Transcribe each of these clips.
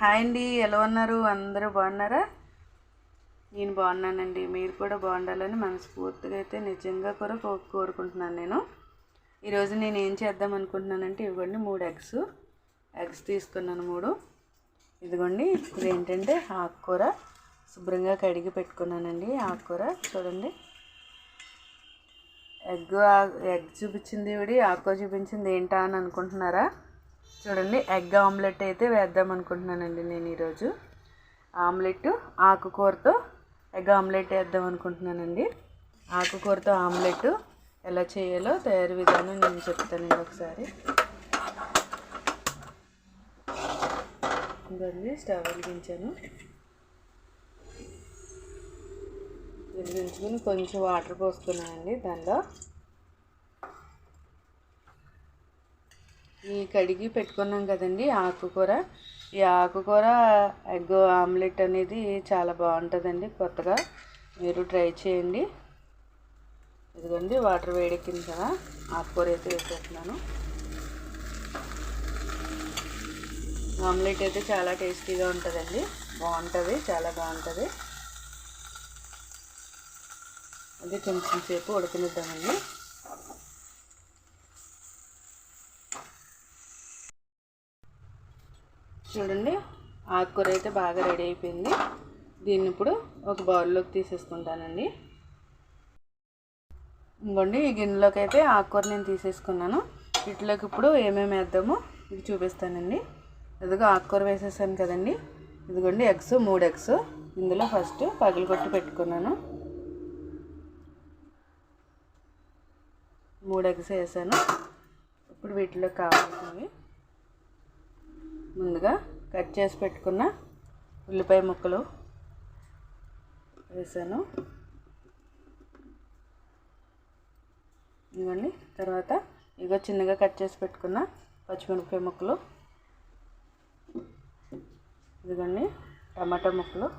Hi అండి ఎలా ఉన్నారు? అందరూ బాగున్నారా? నేను బాగున్నానండి. మీరు కూడా బాగుండాలని మనస్ఫూర్తిగా అయితే నిజంగా కూడా కో- కోరుకుంటున్నాను నేను. ఈరోజు నేను ఏం చేద్దాం అనుకుంటున్నానంటే ఇవ్వండి మూడు ఎగ్స్. ఎగ్స్ తీసుకున్నాను మూడు. ఇదిగోండి ఇదేంటంటే ఆకుకూర శుభ్రంగా కడిగి పెట్టుకున్నానండి ఆకుకూర. చూడండి. ఎగ్ ఎగ్ చూపించింది ఇవిడి ఆకుకూర చూపించింది ఏంటా అని అనుకుంటున్నారా? చూడండి ఎగ్ ఆమ్లెట్ అయితే వేద్దాం అనుకుంటున్నానండి నేను ఈరోజు. ఆమ్లెట్ ఆకుకూరతో ఎగ్ ఆమ్లెట్ వేద్దాం అనుకుంటున్నానండి. ఆకుకూరతో ఆమ్లెట్ ఎలా చేయాలో తయారు విధానం నేను చెప్తానండి ఒకసారి. ఇదండి స్టవ్ వెలిగించాను. వెలిగించుకుని కొంచెం వాటర్ పోసుకున్నానండి దానిలో. ఈ కడిగి పెట్టుకున్నాం కదండి ఆకుకూర. ఈ ఆకుకూర ఎగ్ ఆమ్లెట్ అనేది చాలా బాగుంటుందండి కొత్తగా. మీరు ట్రై చేయండి. ఇదిగోండి వాటర్ వేడెక్కింది కదా ఆకుకూర అయితే వేసేస్తున్నాను. ఆమ్లెట్ అయితే చాలా టేస్టీగా ఉంటుందండి. బాగుంటుంది చాలా బాగుంటుంది. అది కొంచెం సేపు ఉడకనిద్దామండి. చూడండి ఆకుకూర అయితే బాగా రెడీ అయిపోయింది. దీన్ని ఇప్పుడు ఒక బౌల్లోకి తీసేసుకుంటానండి. ఇంకోండి ఈ గిన్నెలోకి అయితే ఆకుకూర నేను తీసేసుకున్నాను. వీటిలోకి ఇప్పుడు ఏమేమి వేద్దామో ఇది చూపిస్తానండి. ఇదిగో ఆకుకూర వేసేసాను కదండి. ఇదిగోండి ఎగ్స్ మూడు ఎగ్స్. ఇందులో ఫస్ట్ పగలు కొట్టి పెట్టుకున్నాను. మూడు ఎగ్స్ వేసాను. ఇప్పుడు వీటిలో కావాల్సినవి. ముందుగా కట్ చేసి పెట్టుకున్న ఉల్లిపాయ ముక్కలు వేసాను. ఇవ్వండి. తర్వాత ఇగో చిన్నగా కట్ చేసి పెట్టుకున్న పచ్చిమిరపకాయ ముక్కలు. ఇదిగోండి టమాటా ముక్కలు.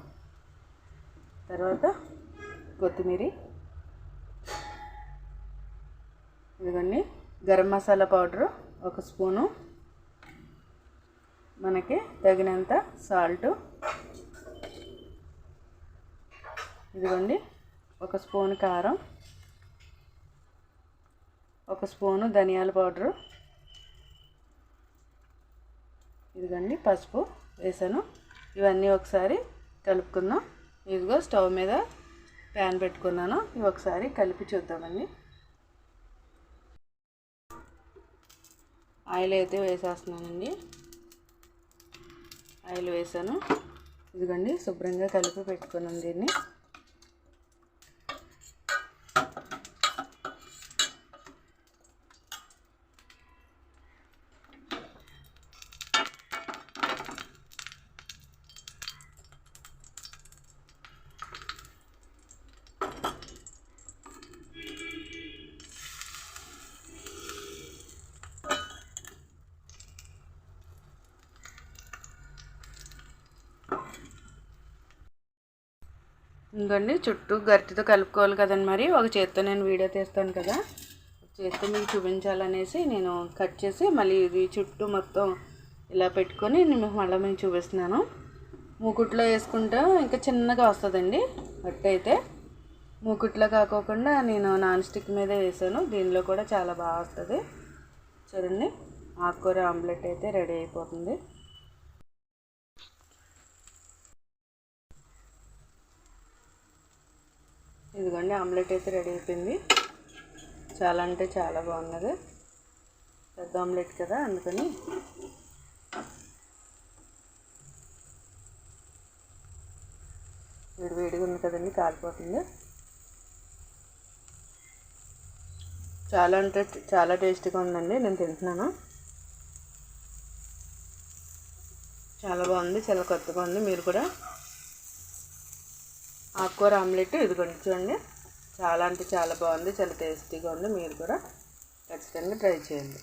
తర్వాత కొత్తిమీర. ఇదిగోండి గరం మసాలా పౌడరు ఒక స్పూను. మనకి తగినంత సాల్ట్. ఇదిగోండి ఒక స్పూన్ కారం ఒక స్పూను ధనియాల పౌడరు ఇదిగోండి పసుపు వేసాను. ఇవన్నీ ఒకసారి కలుపుకుందాం. ఇదిగో స్టవ్ మీద ప్యాన్ పెట్టుకున్నాను. ఇవి ఒకసారి కలిపి చూద్దామండి. ఆయిల్ అయితే వేసేస్తున్నానండి. ఆయిల్ వేసాను. ఇదిగోండి శుభ్రంగా కలిపి పెట్టుకున్నాను దీన్ని. ఇంకండి చుట్టూ గరిటెతో కలుపుకోవాలి కదండి మరి. ఒక చేత్తో నేను వీడియో తీస్తాను కదా. చేత్తో మీకు చూపించాలనేసి నేను కట్ చేసి మళ్ళీ ఇది చుట్టూ మొత్తం ఇలా పెట్టుకొని నేను మళ్ళీ మీకు చూపిస్తున్నాను. మూకుట్లో వేసుకుంటా ఇంకా చిన్నగా వస్తుందండి అట్టు అయితే. మూకుట్లో కాకోకుండా నేను నాన్ స్టిక్ మీదే వేసాను. దీనిలో కూడా చాలా బాగా వస్తుంది. చూడండి ఆకుకూర ఆమ్లెట్ అయితే రెడీ అయిపోతుంది ఇదిగోండి ఆమ్లెట్ అయితే రెడీ అయిపోయింది. చాలా అంటే చాలా బాగున్నది. పెద్ద ఆమ్లెట్ కదా అందుకని. వేడి వేడిగా ఉంది కదండి కాలిపోతుంది. చాలా అంటే చాలా టేస్టీగా ఉందండి నేను తింటున్నాను. చాలా బాగుంది చాలా కొత్తగా ఉంది మీరు కూడా. ఆకుకూర ఆమ్లెట్ ఇదిగోండి చూడండి. చాలా అంటే చాలా బాగుంది చాలా టేస్టీగా ఉంది. మీరు కూడా ఖచ్చితంగా ట్రై చేయండి.